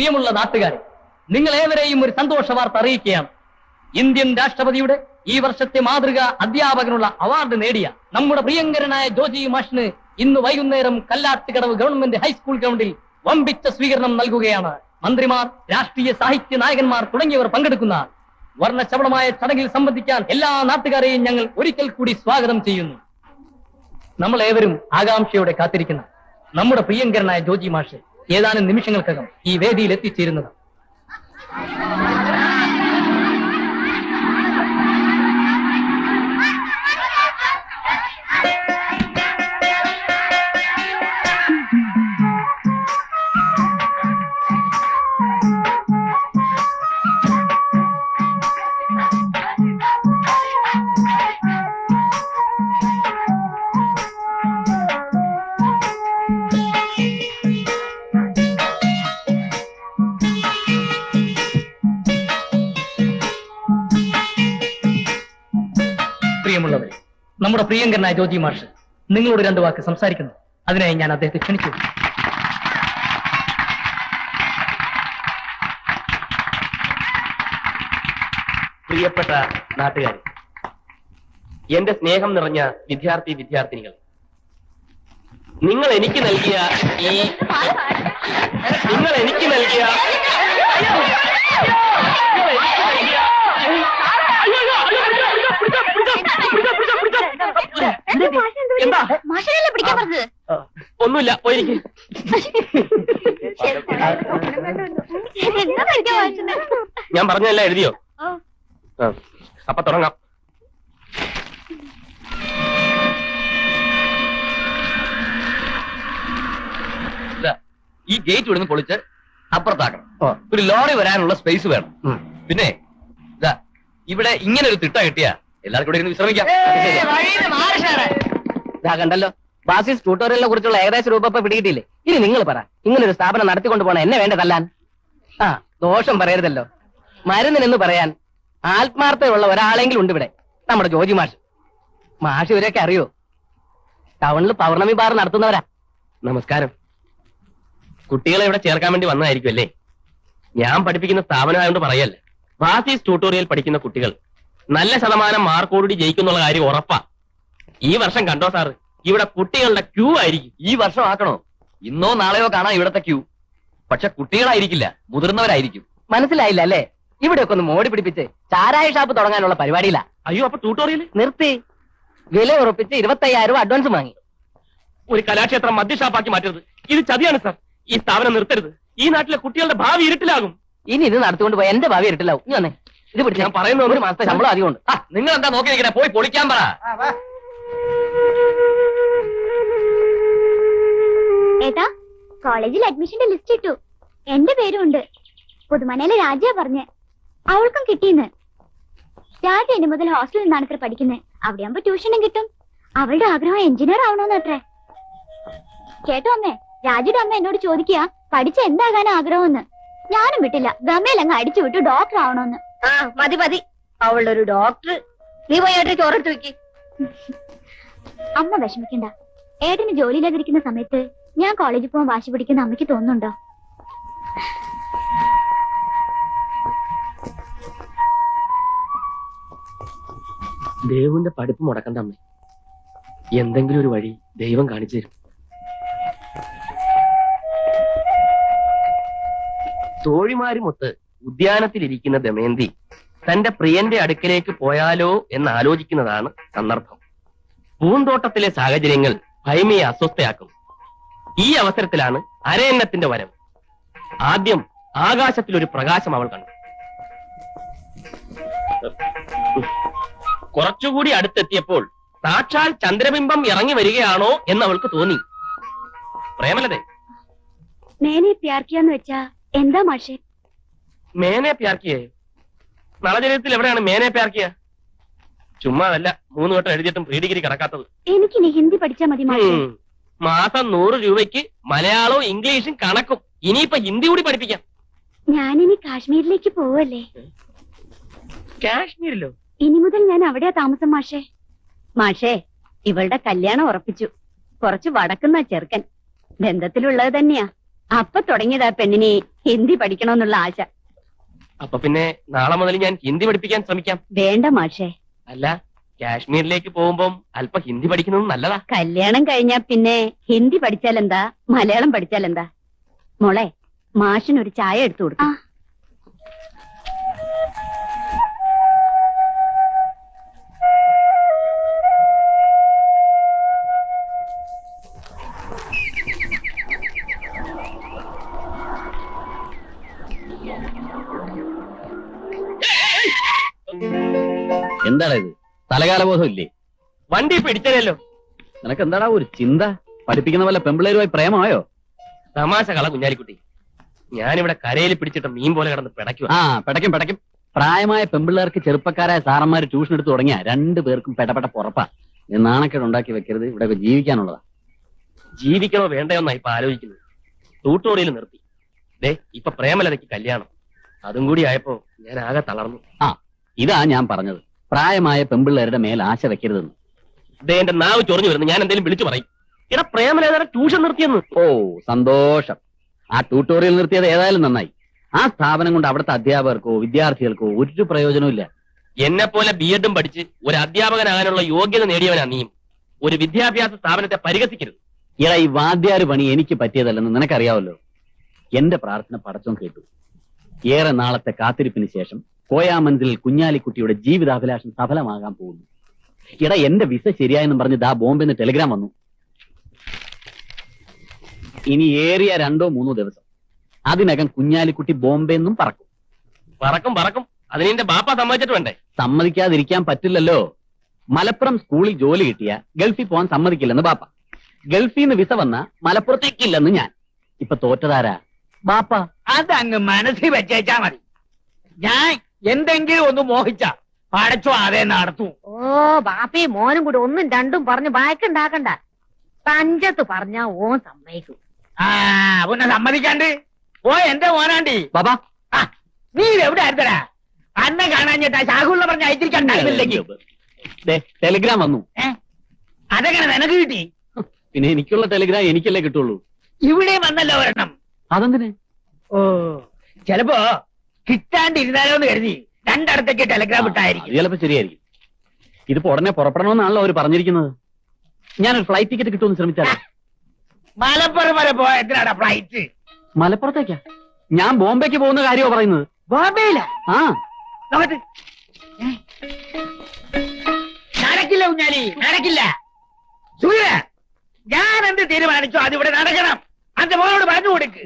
പ്രിയമുള്ള നാട്ടുകാരെ നിങ്ങൾ ഏവരെയും ഒരു സന്തോഷ വാർത്ത അറിയിക്കുകയാണ്. ഇന്ത്യൻ രാഷ്ട്രപതിയുടെ ഈ വർഷത്തെ മാതൃക അധ്യാപകനുള്ള അവാർഡ് നേടിയ നമ്മുടെ പ്രിയങ്കരനായ ജോജി മാഷിന് ഇന്ന് വൈകുന്നേരം കല്ലാട്ടുകടവ് ഗവൺമെന്റ് ഹൈസ്കൂൾ ഗ്രൗണ്ടിൽ വമ്പിച്ച സ്വീകരണം നൽകുകയാണ്. മന്ത്രിമാർ രാഷ്ട്രീയ സാഹിത്യ നായകന്മാർ തുടങ്ങിയവർ പങ്കെടുക്കുന്ന വർണശബളമായ ചടങ്ങിൽ സംബന്ധിക്കാൻ എല്ലാ നാട്ടുകാരെയും ഞങ്ങൾ ഒരിക്കൽ കൂടി സ്വാഗതം ചെയ്യുന്നു. നമ്മൾ ഏവരും ആകാംക്ഷയോടെ കാത്തിരിക്കുന്ന നമ്മുടെ പ്രിയങ്കരനായ ജോജി മാഷ് ഏതാനും നിമിഷങ്ങൾക്കകം ഈ വേദിയിൽ എത്തിച്ചേരുന്നത് നമ്മുടെ പ്രിയങ്കരനായ ജോജി മാഷ് നിങ്ങളോട് രണ്ടു വാക്ക് സംസാരിക്കുന്നു. അതിനായി ഞാൻ അദ്ദേഹത്തെ ക്ഷണിച്ചു. പ്രിയപ്പെട്ട നാട്ടുകാർ എന്റെ സ്നേഹം നിറഞ്ഞ വിദ്യാർത്ഥി വിദ്യാർത്ഥിനികൾ നിങ്ങൾ എനിക്ക് നൽകിയ ഈ നിങ്ങൾ എനിക്ക് നൽകിയ എന്താ മാഷനല്ലേ പിടിക്കാൻ പറഞ്ഞത് ഒന്നുമില്ല പോയിരിക്കും എന്താ പഠിക്കാൻ മാഷന് ഞാൻ പറഞ്ഞല്ല എഴുതിയോ? അപ്പൊ തുടങ്ങാം ഈ ഗേറ്റ് ഇവിടുന്ന് പൊളിച്ച് അപ്പുറത്താക്കണം. ഒരു ലോറി വരാനുള്ള സ്പേസ് വേണം. പിന്നെ ഇതാ ഇവിടെ ഇങ്ങനെ ഒരു തിട്ട കിട്ടിയാ എല്ലാവർക്കും ഇവിടെ ഇരുന്ന് വിശ്രമിക്കാം. ഇതാ കണ്ടല്ലോ. ബാസിസ് ട്യൂട്ടോറിയലിനെ കുറിച്ചുള്ള ഏകദേശ രൂപ ഇപ്പൊ പിടികിട്ടില്ലേ ഇനി നിങ്ങൾ പറ. ഇങ്ങനെ ഒരു സ്ഥാപനം നടത്തിക്കൊണ്ട് പോണ എന്നെ വേണ്ട തല്ലാൻ. ആ ദോഷം പറയരുതല്ലോ. മരുന്നിനെന്ന് പറയാൻ ആത്മാർത്ഥതയുള്ള ഒരാളെങ്കിലും ഉണ്ട് ഇവിടെ. നമ്മുടെ ജോജി മാഷ്. മാഷ് ഇവരെയൊക്കെ അറിയോ? ടൗണിൽ പൗർണമി ബാർ നടത്തുന്നവരാ. നമസ്കാരം. കുട്ടികളെ ഇവിടെ ചേർക്കാൻ വേണ്ടി വന്നതായിരിക്കും അല്ലേ? ഞാൻ പഠിപ്പിക്കുന്ന സ്ഥാപനമായതുകൊണ്ട് പറയല്ലേ? ബാസിസ് ട്യൂട്ടോറിയൽ പഠിക്കുന്ന കുട്ടികൾ നല്ല ശതമാനം മാർക്കോടുകൂടി ജയിക്കുന്നുള്ള കാര്യം ഉറപ്പാ. ഈ വർഷം കണ്ടോ സാറ് ഇവിടെ കുട്ടികളുടെ ക്യൂ ആയിരിക്കും. ഈ വർഷം ആക്കണോ? ഇന്നോ നാളെയോ കാണാം ഇവിടത്തെ ക്യൂ പക്ഷെ കുട്ടികളായിരിക്കില്ല മുതിർന്നവരായിരിക്കും. മനസ്സിലായില്ല അല്ലേ? ഇവിടെയൊക്കെ ഒന്ന് മോടി പിടിപ്പിച്ച് ചാരായ ഷാപ്പ് തുടങ്ങാനുള്ള പരിപാടിയില്ല അയ്യോ അപ്പൊ ട്യൂട്ടോറിയൽ നിർത്തി. വില ഉറപ്പിച്ച് ഇരുപത്തയ്യായിരം രൂപ അഡ്വാൻസ് വാങ്ങി. ഒരു കലാക്ഷേത്രം മദ്യഷാപ്പാക്കി മാറ്റരുത്. ഇത് ചതിയാണ് സാർ ഈ സ്ഥാപനം നിർത്തരുത്. ഈ നാട്ടിലെ കുട്ടികളുടെ ഭാവി ഇരുട്ടിലാകും. ഇനി ഇത് നടത്തിക്കൊണ്ട് പോയാൽ എന്റെ ഭാവി ഇരുട്ടിലാവും. ഇനി വന്നേ. ഇത് പിടിച്ച്. ഞാൻ പറയുന്നത് ഒരു മാസത്തെ ശമ്പളം അധികം ഉണ്ട് നിങ്ങൾ എന്താ നോക്കി നിൽക്കണേ പോയി പൊളിക്കാൻ പറ. ഏട്ടാ കോളേജിൽ അഡ്മിഷന്റെ ലിസ്റ്റ് ഇട്ടു. എന്റെ പേരും ഉണ്ട് പുതുമനയിലെ രാജ പറഞ്ഞ്. അവൾക്കും കിട്ടിയെന്ന്. രാജ ഇനി മുതൽ ഹോസ്റ്റലിൽ നിന്നാണ് ഇത്ര പഠിക്കുന്നത് അവിടെ ആകുമ്പോ ട്യൂഷനും കിട്ടും. അവളുടെ ആഗ്രഹം എഞ്ചിനീയർ ആവണോന്ന് അത്രേ. കേട്ടോ അമ്മേ രാജയുടെ അമ്മ എന്നോട് ചോദിക്കുക പഠിച്ച എന്താകാൻ ആഗ്രഹമെന്ന്. ഞാനും വിട്ടില്ല. ഗമയിലങ്ങ് അടിച്ചു വിട്ടു ഡോക്ടർ ആവണമെന്ന് ആ മതി മതി. അവളൊരു ഡോക്ടർ നീ പോയി ഏട്ടൻ ചോറെടുത്ത് വെക്ക്. അമ്മ വിഷമിക്കണ്ട. ഏട്ടന് ജോലിയില്ലാതിരിക്കുന്ന സമയത്ത് ഞാൻ കോളേജിൽ പോകാൻ വാശി പിടിക്കുന്ന അമ്മയ്ക്ക് തോന്നുന്നുണ്ടോ? ദേവുവിന്റെ പഠിപ്പ് മുടക്കണ്ട അമ്മേ. എന്തെങ്കിലും ഒരു വഴി ദൈവം കാണിച്ചു തരും. തോഴിമാരുമൊത്ത് ഉദ്യാനത്തിലിരിക്കുന്ന ദമയന്തി തന്റെ പ്രിയന്റെ അടുക്കലേക്ക് പോയാലോ എന്ന് ആലോചിക്കുന്നതാണ് സന്ദർഭം. പൂന്തോട്ടത്തിലെ സാഹചര്യങ്ങൾ ഭൈമയെ അസ്വസ്ഥയാക്കും. ഈ അവസരത്തിലാണ് അരയന്നത്തിന്റെ വരവ് ആദ്യം ആകാശത്തിൽ ഒരു പ്രകാശം അവൾ കണ്ടു. കുറച്ചുകൂടി അടുത്തെത്തിയപ്പോൾ സാക്ഷാൽ ചന്ദ്രബിംബം ഇറങ്ങി വരികയാണോ എന്ന് അവൾക്ക് തോന്നി. പ്രേമലതേ. മേനെ പ്യാർക്കിയാന്ന് വെച്ചാ എന്താ മാഷേ? മേനെ പ്യാർക്കിയേ? നളചരിതത്തിൽ എവിടെയാണ് മേനെ പ്യാർക്കിയ? ചുമ്മാ അല്ല മൂന്ന് വട്ടം എഴുതിയിട്ടും പ്രീ ഡിഗ്രി കിടക്കാത്തത് എനിക്കിനി ഹിന്ദി പഠിച്ചാൽ മതി മാഷേ. ഉം. മാസം നൂറ് രൂപയ്ക്ക് മലയാളവും ഇംഗ്ലീഷും കണക്കും. ഇനിയിപ്പൊ ഹിന്ദി കൂടി പഠിപ്പിക്കാം. ഞാനിനി കാശ്മീരിലേക്ക് പോവല്ലേ? കാശ്മീരിലോ? ഇനി മുതൽ ഞാൻ അവിടെയാ താമസം മാഷേ. മാഷേ ഇവളുടെ കല്യാണം ഉറപ്പിച്ചു. കുറച്ച് വടക്കുന്ന ചെറുക്കൻ. ബന്ധത്തിലുള്ളത് തന്നെയാ. അപ്പൊ തുടങ്ങിയതാ പെണ്ണിനെ ഹിന്ദി പഠിക്കണമെന്നുള്ള ആശ. അപ്പൊ പിന്നെ നാളെ മുതൽ ഞാൻ ഹിന്ദി പഠിപ്പിക്കാൻ ശ്രമിക്കാം. വേണ്ട മാഷേ. അല്ല കാശ്മീരിലേക്ക് പോകുമ്പോൾ അല്പം ഹിന്ദി പഠിക്കുന്നത് നല്ലതാ. കല്യാണം കഴിഞ്ഞാ പിന്നെ ഹിന്ദി പഠിച്ചാലെന്താ? മലയാളം പഠിച്ചാലെന്താ? മോളെ മാഷിനൊരു ചായ എടുത്തു കൊടുത്തു ആ. എന്താടാ ഇത്? തലകാലബോധം ഇല്ലേ വണ്ടി പിടിച്ചതല്ലോ. നിനക്ക് എന്താടാ ഒരു ചിന്ത? പഠിപ്പിക്കുന്ന പോലെ പെമ്പിളേരുമായി പ്രേമമായോ? തമാശ കള കുഞ്ഞാലിക്കുട്ടി. ഞാനിവിടെ കരയിൽ പിടിച്ചിട്ട് മീൻ പോലെ കിടന്ന് പിടയ്ക്കുക ആ പിടയ്ക്കും പിടയ്ക്കും. പ്രായമായ പെമ്പിള്ളേർക്ക് ചെറുപ്പക്കാരായ സാറന്മാര് ട്യൂഷൻ എടുത്തു തുടങ്ങിയ രണ്ടു പേർക്കും പെടപെട പുറപ്പാ. നാണക്കേട് ഉണ്ടാക്കി വെക്കരുത്. ഇവിടെ ജീവിക്കാനുള്ളതാ. ജീവിക്കണോ വേണ്ടയോ എന്നാ ഇപ്പൊ ആലോചിക്കുന്നത്. ട്യൂട്ടോറിയൽ നിർത്തി. ദേ ഇപ്പൊ പ്രേമലതയ്ക്ക് കല്യാണം. അതും കൂടി ആയപ്പോ ഞാൻ ആകെ തളർന്നു. ആ ഇതാ ഞാൻ പറഞ്ഞത്. പ്രായമായ പെമ്പിള്ളേരുടെ മേൽ ആശ വെക്കരുതെന്ന്. ദേ എന്റെ നാവ് ചൊറിഞ്ഞു വരുന്നു. ഞാൻ എന്തെങ്കിലും വിളിച്ചു പറയും. എടാ പ്രേമലേതര ട്യൂഷൻ നിർത്തിയെന്ന്. ഓ സന്തോഷം. ആ ട്യൂട്ടോറിയൽ നിർത്തിയത് ഏതായാലും നന്നായി. ആ സ്ഥാപനം കൊണ്ട് അവിടുത്തെ അധ്യാപകർക്കോ വിദ്യാർത്ഥികൾക്കോ ഒരു പ്രയോജനവും ഇല്ല. എന്നെ പോലെ ബി എഡും പഠിച്ച് ഒരു അധ്യാപകനാകാനുള്ള യോഗ്യത നേടിയവനാ നീ ഒരു വിദ്യാഭ്യാസ സ്ഥാപനത്തെ പരിഹസിക്കരുത്. ഇട ഈ വാദ്യാര് പണി എനിക്ക് പറ്റിയതല്ലെന്ന് നിനക്കറിയാവല്ലോ. എന്റെ പ്രാർത്ഥന പടച്ചോൻ കേട്ടു. ഏറെ നാളത്തെ കാത്തിരിപ്പിന് ശേഷം കോയാമന്തിൽ കുഞ്ഞാലിക്കുട്ടിയുടെ ജീവിതാഭിലാഷം സഫലമാകാൻ പോകുന്നു. ഇട എന്റെ വിസ ശരിയായെന്നും പറഞ്ഞ് ദാ ബോംബെന്ന് ടെലിഗ്രാം വന്നു. ഇനി ഏറിയ രണ്ടോ മൂന്നോ ദിവസം അതിനകം കുഞ്ഞാലിക്കുട്ടി ബോംബെ എന്നും പറക്കും. പറക്കും പറക്കും. അതിന് എന്റെ ബാപ്പ സമ്മതിച്ചിട്ട് വേണ്ടേ? സമ്മതിക്കാതിരിക്കാൻ പറ്റില്ലല്ലോ. മലപ്പുറം സ്കൂളിൽ ജോലി കിട്ടിയ ഗൾഫിൽ പോകാൻ സമ്മതിക്കില്ലെന്ന് ബാപ്പ. ഗൾഫിൽ നിന്ന് വിസ വന്ന മലപ്പുറത്തേക്കില്ലെന്ന് ഞാൻ. ഇപ്പൊ തോറ്റതാരാ? ബാപ്പ അതങ്ങ് മനസ്സിൽ വെച്ചേച്ചാ മതി. ഞാൻ എന്തെങ്കിലും ഒന്ന് മോഹിച്ച. പഴച്ചോ അതേ നടത്തു ഓ ബാപ്പി മോനും കൂടി ഒന്നും രണ്ടും പറഞ്ഞു വായക്കുണ്ടാക്കണ്ട പഞ്ചത്ത് പറഞ്ഞ ഓൻ സമ്മതിക്കും. ആ പിന്നെ സമ്മതിക്കാണ്ട്. ഓ എന്റെ മോനാണ്ടി. ബാബാ ആ, നീ എവിടെ ആയിരുന്നടാ? അന്നെ കാണാഞ്ഞിട്ടാ ശാഖുള്ള പറഞ്ഞ അയച്ചിരിക്കണ്ടായിരുന്നില്ലെങ്കിൽ ദേ, ടെലിഗ്രാം വന്നു. അതെങ്ങനെ നിനക്ക് കിട്ടി? പിന്നെ എനിക്കുള്ള ടെലിഗ്രാം എനിക്കല്ലേ കിട്ടുള്ളൂ. ഇവിടെ വന്നല്ലോ ഒരെണ്ണം. അതെന്തിനെ? ഓ ചിലപ്പോ കിട്ടാണ്ടിരുന്നാലോ എന്ന് കരുതി രണ്ടിടത്തേക്ക് ടെലഗ്രാം ഇട്ടായിരിക്കും. ചിലപ്പോ ശരിയായിരിക്കും. ഇതിപ്പോ ഉടനെ പുറപ്പെടണമെന്നാണല്ലോ അവർ പറഞ്ഞിരിക്കുന്നത്. ഞാൻ ഒരു ഫ്ലൈറ്റ് ടിക്കറ്റ് കിട്ടുമെന്ന് ശ്രമിച്ചാൽ മലപ്പുറം വരെ പോയ എത്രയാടാ ഫ്ലൈറ്റ് മലപ്പുറത്തേക്കാ? ഞാൻ ബോംബെക്ക് പോകുന്ന കാര്യമോ പറയുന്നത്. ബോംബെയില? ആ. നോക്കട്ട്. നടക്കില്ല കുഞ്ഞാലി നടക്കില്ല. സൂര്യ ഞാൻ എന്ത് തീരുമാനിച്ചോ അതിവിടെ നടക്കണം. അന്റെ മോനോട് പറഞ്ഞു കൊടുക്ക്.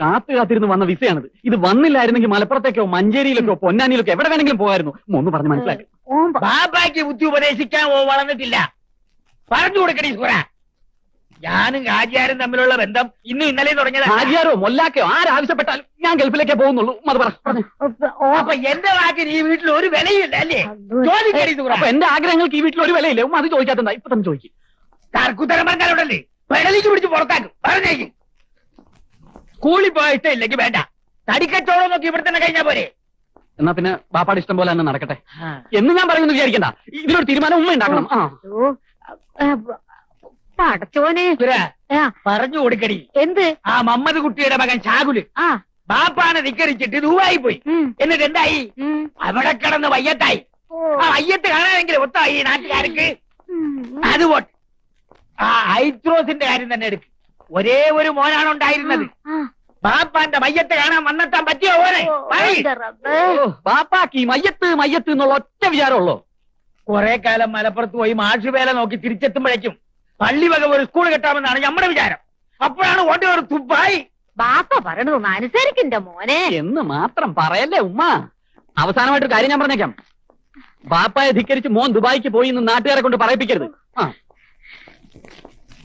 കാത്തു കാത്തിരുന്ന് വന്ന വിസയാണിത്. ഇത് വന്നില്ലായിരുന്നെങ്കിൽ മലപ്പുറത്തേക്കോ മഞ്ചേരിയിലേക്കോ പൊന്നാനിയിലേക്കോ എവിടെ വേണമെങ്കിലും പോകായിരുന്നു. ഒന്ന് പറഞ്ഞ് മനസ്സിലാക്കി. ബാബാക്ക് ബുദ്ധി ഉപദേശിക്കാൻ ഓ വളർന്നിട്ടില്ല. പറഞ്ഞു കൊടുക്കണി സൂര ഞാനും ഹാജിയാരും തമ്മിലുള്ള ബന്ധം ഇന്നും ഇന്നലെ തുടങ്ങിയത്. ഹാജിയാരോ മൊല്ലാക്കയോ ആരാവശ്യപ്പെട്ടാലും ഞാൻ ഗൾഫിലേക്കേ പോകുന്നുള്ളൂ. അത് പറഞ്ഞു പറഞ്ഞേ. ഓ, അപ്പൊ എന്റെ വാക്കിന് ഈ വീട്ടിൽ ഒരു വിലയില്ല അല്ലേ? ചോദിക്കണി സൂര അപ്പൊ എന്റെ ആഗ്രഹങ്ങൾക്ക് ഈ വീട്ടിൽ ഒരു വിലയില്ല. ഉമ്മ അത് ചോദിക്കാത്തഎന്താ ഇപ്പൊ തന്നെ ചോദിക്കും. തർക്കുത്തരം പറഞ്ഞാലുണ്ടല്ലേ? പെടലിക്ക് പിടിച്ച് പുറത്താക്കും. പറഞ്ഞേക്കും. സ്കൂളിൽ പോയിട്ട് ഇല്ലെങ്കിൽ വേണ്ട. തടിക്കച്ചോളം നോക്കി ഇവിടെ തന്നെ കഴിഞ്ഞാ പോരെ. എന്നാ പിന്നെ ബാപ്പാട് ഇഷ്ടം പോലെ തന്നെ നടക്കട്ടെ. എന്ന് ഞാൻ പറയുന്നു വിചാരിക്കണ്ട. ഇതിനൊരു തീരുമാനം ഉമ്മ ഉണ്ടാക്കണം. ആ. പടച്ചോനെ. പറഞ്ഞു കൊടുക്കടി. എന്ത്? ആ മമ്മദ് കുട്ടിയുടെ മകൻ ഷാകുൽ ആ. ബാപ്പാനെ ധിക്കരിച്ചിട്ട് ദൂവായി പോയി. എന്നിട്ട് എന്തായി? അവിടെ കിടന്ന് വയ്യത്തായി. ആ വയ്യത്ത് കാണാനെങ്കിലും ഒത്തായി നാട്ടുകാർക്ക്. അത് പോട്ടെ ആ ഐത്രോസിന്റെ കാര്യം തന്നെ എടുക്ക്. ഒരേ ഒരു മോനാണ് ഉണ്ടായിരുന്നത്. ബാപ്പാന്റെ മയ്യത്ത് കാണാൻ വന്നെത്താൻ പറ്റിയോ ഓനെ പറയ്. ഓ, ബാപ്പാക്ക് ഈ മയ്യത്ത് മയ്യത്ത് എന്നുള്ള ഒറ്റ വിചാരമുള്ളൂ. കുറെ കാലം മലപ്പുറത്ത് പോയി മാഷുവേല നോക്കി തിരിച്ചെത്തുമ്പോഴേക്കും പള്ളി വക ഒരു സ്കൂൾ കെട്ടാമെന്നാണ് നമ്മുടെ വിചാരം. അപ്പോഴാണ് ഓന്റെ ഒരു തുപ്പായി. ബാപ്പ പറയണതൊന്ന് അനുസരിക്കണ്ട മോനെ. എന്ന് മാത്രം പറയല്ലേ ഉമ്മ? അവസാനമായിട്ടൊരു കാര്യം ഞാൻ പറഞ്ഞേക്കാം. ബാപ്പയെ ധിക്കരിച്ച് മോൻ ദുബായിക്ക് പോയി എന്ന് നാട്ടുകാരെ കൊണ്ട് പറയിപ്പിക്കരുത്. ആ.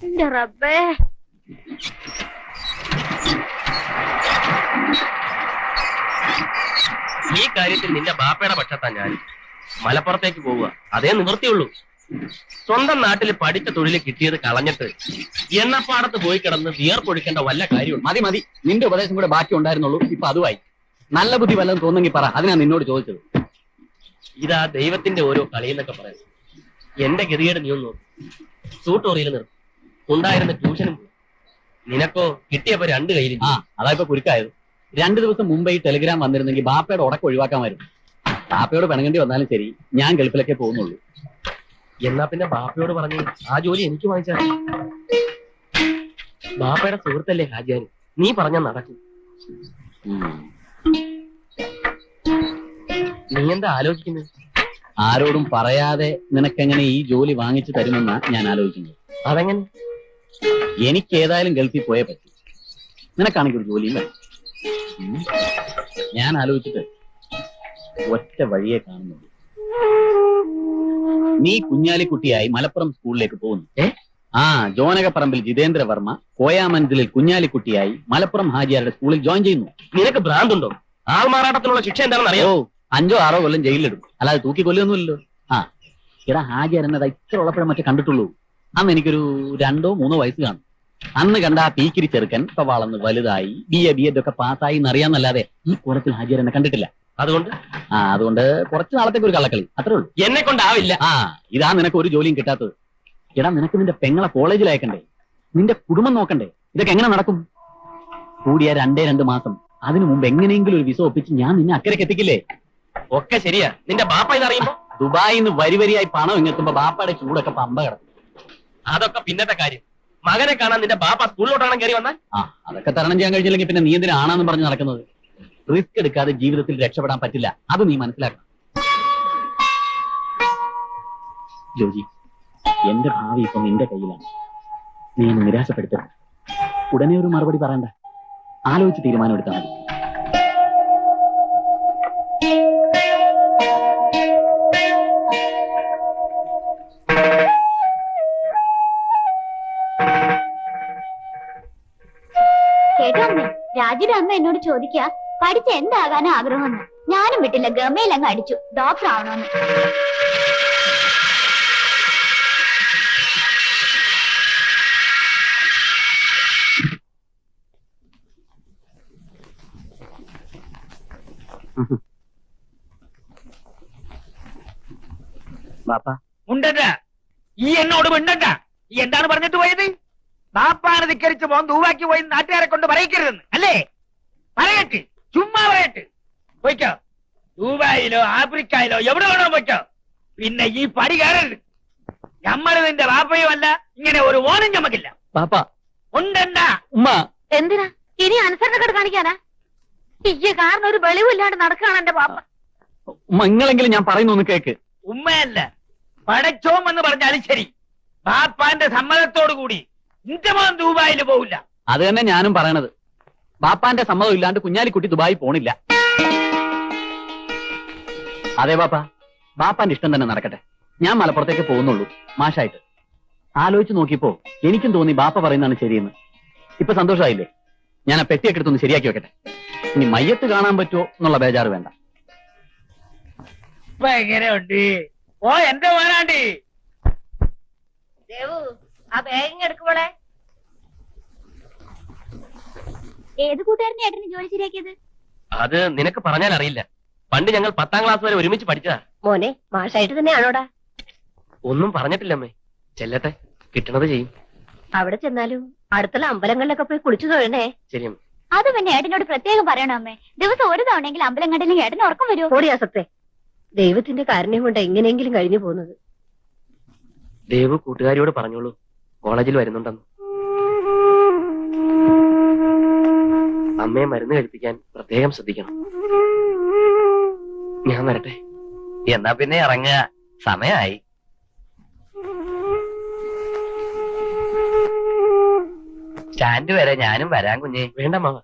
എന്റെ റബ്ബേ. ഈ കാര്യത്തിൽ നിന്റെ ബാപ്പയുടെ പക്ഷത്താ ഞാൻ മലപ്പുറത്തേക്ക് പോവുക. അതേ നിവൃത്തിയുള്ളൂ. സ്വന്തം നാട്ടിൽ പഠിച്ച തൊഴിൽ കിട്ടിയത് കളഞ്ഞിട്ട് എണ്ണപ്പാടത്ത് പോയി കിടന്ന് വിയർപ്പൊഴിക്കേണ്ട വല്ല കാര്യമുണ്ട്? മതി മതി. നിന്റെ ഉപദേശം കൂടെ ബാക്കി ഉണ്ടായിരുന്നുള്ളൂ. ഇപ്പൊ അതുമായി. നല്ല ബുദ്ധി വല്ലതും തോന്നെങ്കിൽ പറ. അതിനാ നിന്നോട് ചോദിച്ചത്. ഇതാ ദൈവത്തിന്റെ ഓരോ കളിയെന്നൊക്കെ പറയുന്നത്. എന്റെ ഗതികേട് നീ ഒന്ന് സൂട്ടോറിയിൽ നിർത്തും നിർത്തി. ഉണ്ടായിരുന്ന ട്യൂഷനും നിനക്കോ കിട്ടിയപ്പോ രണ്ട് കയ്യിൽ ആ. അതാ ഇപ്പൊ കുരുക്കായത്. രണ്ടു ദിവസം മുമ്പ് ഈ ടെലിഗ്രാം വന്നിരുന്നെങ്കിൽ ബാപ്പയുടെ ഉടക്കം ഒഴിവാക്കാമായിരുന്നു. ബാപ്പയോട് പിണങ്ങേണ്ടി വന്നാലും ശരി ഞാൻ ഗൾഫിലൊക്കെ പോകുന്നുള്ളൂ. എന്നാ പിന്നെ ബാപ്പയോട് പറഞ്ഞു ആ ജോലി എനിക്ക് വാങ്ങിച്ചാ ബാപ്പയുടെ സുഹൃത്തല്ലേ ഹാജിയാൻ നീ പറഞ്ഞ നടക്കും. നീ എന്താ ആലോചിക്കുന്നത്? ആരോടും പറയാതെ നിനക്കെങ്ങനെ ഈ ജോലി വാങ്ങിച്ചു തരുമെന്നാ ഞാൻ ആലോചിക്കുന്നത്. അതെങ്ങനെ? എനിക്ക് ഏതായാലും ഗൾഫിൽ പോയേ പറ്റൂ. നിനക്കാണെങ്കിൽ ഒരു ജോലിയും വേണം. ഞാൻ ആലോചിച്ചിട്ട് ഒറ്റ വഴിയെ കാണുന്നുള്ളൂ. നീ കുഞ്ഞാലിക്കുട്ടിയായി മലപ്പുറം സ്കൂളിലേക്ക് പോകുന്നു? ആ ജോനകപ്പറമ്പിൽ ജിതേന്ദ്ര വർമ്മ കോയാമൻസിലിൽ കുഞ്ഞാലിക്കുട്ടിയായി മലപ്പുറം ഹാജിയാരുടെ സ്കൂളിൽ ജോയിൻ ചെയ്യുന്നു. നിനക്ക് ഭ്രാന്തുണ്ടോ? ആൾമാറാട്ടത്തിനുള്ള ശിക്ഷ എന്താണെന്ന് അറിയോ. അഞ്ചോ ആറോ കൊല്ലം ജയിലിലിടും. അല്ലാതെ തൂക്കി കൊല്ലൊന്നുമില്ലല്ലോ ആ എടാ ഹാജിയാർ എന്നത് ഇത്ര ഉള്ളപ്പോഴേ മറ്റേ കണ്ടിട്ടുള്ളൂ. അന്ന് എനിക്കൊരു രണ്ടോ മൂന്നോ വയസ്സ് കാണും. അന്ന് കണ്ട ആ പീക്കിരി ചെറുക്കൻ ഇപ്പൊ വളർന്ന് വലുതായി ബി എ ബി എഡ് ഒക്കെ പാസ്സായി എന്നറിയാന്നല്ലാതെ ഈ കുളത്തിൽ ഹാജർ എന്നെ കണ്ടിട്ടില്ല. അതുകൊണ്ട്? ആ അതുകൊണ്ട് കുറച്ച് നാളത്തേക്ക് ഒരു കള്ളക്കളി അത്രേ ഉള്ളൂ. എന്നെ കൊണ്ടാവില്ല. ആ ഇതാ നിനക്ക് ഒരു ജോലിയും കിട്ടാത്തത്. എടാ നിനക്ക് നിന്റെ പെങ്ങളെ കോളേജിൽ അയക്കണ്ടേ? നിന്റെ കുടുംബം നോക്കണ്ടേ? ഇതൊക്കെ എങ്ങനെ നടക്കും? കൂടിയ രണ്ടേ രണ്ട് മാസം. അതിനു മുമ്പ് എങ്ങനെയെങ്കിലും ഒരു വിസ ഒപ്പിച്ച് ഞാൻ നിന്നെ അക്കരയ്ക്ക് എത്തിക്കില്ലേ? ഒക്കെ ശരിയാ. നിന്റെ ബാപ്പ ഇതറിയുമ്പോ ദുബായിന്ന് വരി വരിയായി പണം ഇങ്ങെത്തുമ്പോ ബാപ്പയുടെ ചൂടൊക്കെ പമ്പ കിടക്കും. അതൊക്കെ പിന്നത്തെ കാര്യം. മകനെ കാണാൻ നിന്റെ ബാപ്പ സ്കൂളിലോട്ടാണ് കയറി വന്നാൽ അതൊക്കെ തരണം ചെയ്യാൻ കഴിഞ്ഞില്ലെങ്കിൽ പിന്നെ നീ എന്തിനാണെന്ന് പറഞ്ഞ് നടക്കുന്നത്? റിസ്ക് എടുക്കാതെ ജീവിതത്തിൽ രക്ഷപ്പെടാൻ പറ്റില്ല. അത് നീ മനസ്സിലാക്കണം. ജോജി എന്റെ ഭാവി ഇപ്പൊ നിന്റെ കയ്യിലാണ്. നീ എന്നെ നിരാശപ്പെടുത്തരുത്. ഉടനെ ഒരു മറുപടി പറയണ്ട. ആലോചിച്ച് തീരുമാനം എടുത്താൽ മതി. അമ്മേ അമ്മ എന്നോട് ചോദിക്കുക പഠിച്ച എന്താകാനാ ആഗ്രഹമെന്ന്? ഞാനും വിട്ടില്ല ഗമയിൽ അങ്ങ് അടിച്ചു. ഡോക്ടർ ആവണമെന്ന്. ബാപ്പ. ഉണ്ടണ്ട ഈ എന്നോട് മിണ്ടണ്ട. എന്താണ് പറഞ്ഞിട്ട് പോയത്? ബാപ്പാനെ ധിക്കരിച്ച് മോൻ ദൂവാക്കി പോയി നാട്ടുകാരെ കൊണ്ട് പറയിക്കരുതെന്ന്. അല്ലേ? പറയട്ടെ. ചുമ്മാ പറയട്ടെ. പോയിക്കോ. ദുബായിലോ ആഫ്രിക്കയിലോ എവിടെ വേണോ പോയിക്കോ. പിന്നെ ഈ പടി കയറരുത്. ഞമ്മൾ നിന്റെ ബാപ്പയും അല്ല ഇങ്ങനെ ഒരു ഓണം ഞമ്മക്കില്ല. പാപ്പ ഉണ്ടെന്നാ? ഉമ്മ. എന്തിനാ? ഇനി അനുസരണക്കെട്ട് കാണിക്കാനാ? ഇയ്യ കാരണം ഒരു വെളിവില്ലാണ്ട് നടക്കുകയാണ് എന്റെ പാപ്പ ഉമ്മ ഇങ്ങളെങ്കിലും ഞാൻ പറയുന്നു ഒന്ന് കേക്ക്. ഉമ്മയല്ല. പടച്ചോം എന്ന് പറഞ്ഞാലും ശരി. ബാപ്പാന്റെ സമ്മതത്തോടു കൂടി നിന്റെ മോൻ ദുബായിൽ പോവില്ല. അത് തന്നെ ഞാനും പറയണത്. ബാപ്പാന്റെ സമ്മതം ഇല്ലാണ്ട് കുഞ്ഞാലിക്കുട്ടി ദുബായി പോണില്ല. അതെ ബാപ്പ ബാപ്പാന്റെ ഇഷ്ടം തന്നെ നടക്കട്ടെ. ഞാൻ മലപ്പുറത്തേക്ക് പോകുന്നുള്ളൂ മാഷായിട്ട്. ആലോചിച്ച് നോക്കിയപ്പോ എനിക്കും തോന്നി ബാപ്പ പറയുന്നതാണ് ശരിയെന്ന്. ഇപ്പൊ സന്തോഷമായില്ലേ? ഞാൻ ആ പെട്ടിയൊക്കെ എടുത്തൊന്ന് ശരിയാക്കി വെക്കട്ടെ. ഇനി മയ്യത്ത് കാണാൻ പറ്റുമോ എന്നുള്ള ബേജാറ് വേണ്ട. ഇപ്പൊ എങ്ങനെയുണ്ട്? ഓ എന്റെ മോനാണ്ടി. ദേവു. ആ ബാഗിങ് എടുക്കുമ്പോളെ ഏത് കൂട്ടുകാരനെ ഏട്ടന് ജോലി ശരിയാക്കിയത്? അത് നിനക്ക് പറഞ്ഞാൽ അറിയില്ല. പണ്ട് ഞങ്ങൾ പത്താം ക്ലാസ് വരെ ഒരുമിച്ച് പഠിച്ചതാ. മോനെ മാഷായിട്ട് തന്നെയാണോടാ? ഒന്നും പറഞ്ഞിട്ടില്ലമ്മേ ചെല്ലട്ടെ കിട്ടണത് ചെയ്യും. അവിടെ ചെന്നാലും അടുത്തുള്ള അമ്പലങ്ങളിലൊക്കെ പോയി കുളിച്ചു തൊഴണേ ശരിയമ്മ അത് പിന്നെ ഏട്ടനോട് പ്രത്യേകം പറയണം അമ്മേ. ദിവസം ഒരു തവണയെങ്കിലും അമ്പലം കണ്ടില്ലെങ്കിൽ ഏട്ടന് ഉറക്കം വരുമോ ഓടിയാസത്തെ ദൈവത്തിന്റെ കാരുണ്യം കൊണ്ട് എങ്ങനെയെങ്കിലും കഴിഞ്ഞു പോകുന്നത്. ദേവു കൂട്ടുകാരിയോട് പറഞ്ഞോളൂ. കോളേജിൽ വരുന്നുണ്ടെന്ന്. അമ്മയെ മരുന്ന് കഴിപ്പിക്കാൻ പ്രത്യേകം ശ്രദ്ധിക്കണം. ഞാൻ വരട്ടെ. എന്നാ പിന്നെ ഇറങ്ങുക. സമയായി. സ്റ്റാൻഡ് വരെ ഞാനും വരാൻ കുഞ്ഞേ. വേണ്ട മാവ